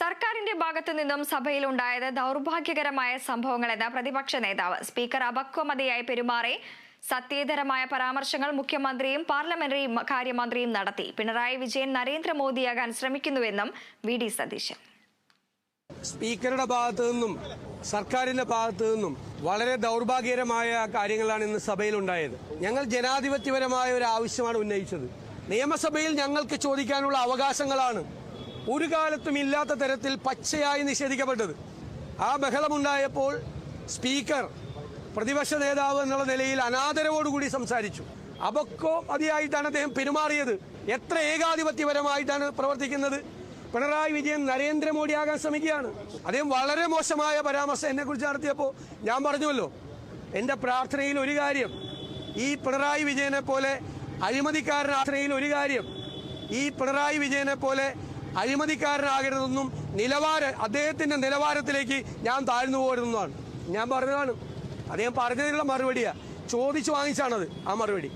സർക്കാരിന്റെ ഭാഗത്തു നിന്നും സഭയിൽ ഉണ്ടായത് ദൗർഭാഗ്യകരമായ സംഭവങ്ങളെന്ന് പ്രതിപക്ഷ നേതാവ് സ്പീക്കർ അപക്വമതിയായി പെരുമാറി സത്യേതരമായ പരാമർശങ്ങൾ മുഖ്യമന്ത്രിയും പാർലമെന്ററി കാര്യമന്ത്രിയും നടത്തി. പിണറായി വിജയൻ നരേന്ദ്രമോദിയാകാൻ ശ്രമിക്കുന്നുവെന്നും വി ഡി സതീശൻ. സ്പീക്കറുടെ ഭാഗത്തു നിന്നും സർക്കാരിന്റെ ഭാഗത്തു നിന്നും വളരെ ദൗർഭാഗ്യകരമായ കാര്യങ്ങളാണ് ഇന്ന് സഭയിൽ ഉണ്ടായത് ഞങ്ങൾ ജനാധിപത്യപരമായ ഒരു ആവശ്യമാണ് ഉന്നയിച്ചത്. നിയമസഭയിൽ ഞങ്ങൾക്ക് ചോദിക്കാനുള്ള അവകാശങ്ങളാണ് ഒരു കാലത്തും ഇല്ലാത്ത തരത്തിൽ പച്ചയായി നിഷേധിക്കപ്പെട്ടത്. ആ ബഹളമുണ്ടായപ്പോൾ സ്പീക്കർ പ്രതിപക്ഷ നേതാവ് എന്നുള്ള നിലയിൽ അനാദരവോടുകൂടി സംസാരിച്ചു. അപക്കോ മതിയായിട്ടാണ് അദ്ദേഹം പെരുമാറിയത്. എത്ര ഏകാധിപത്യപരമായിട്ടാണ് പ്രവർത്തിക്കുന്നത്? പിണറായി വിജയൻ നരേന്ദ്രമോദി ആകാൻ ശ്രമിക്കുകയാണ്. അദ്ദേഹം വളരെ മോശമായ പരാമർശം എന്നെക്കുറിച്ച് നടത്തിയപ്പോൾ ഞാൻ പറഞ്ഞുവല്ലോ എന്റെ പ്രാർത്ഥനയിൽ ഒരു കാര്യം ഈ പിണറായി വിജയനെ പോലെ അഴിമതിക്കാരൻ ആർത്ഥനയിൽ ഒരു കാര്യം ഈ പിണറായി വിജയനെ പോലെ അഴിമതിക്കാരനാകരുതെന്നും നിലവാര അദ്ദേഹത്തിന്റെ നിലവാരത്തിലേക്ക് ഞാൻ താഴ്ന്നു പോകരുതെന്നാണ് ഞാൻ പറഞ്ഞതാണ്. അദ്ദേഹം പറഞ്ഞതിനുള്ള മറുപടിയാ. ചോദിച്ചു വാങ്ങിച്ചാണത് ആ മറുപടി.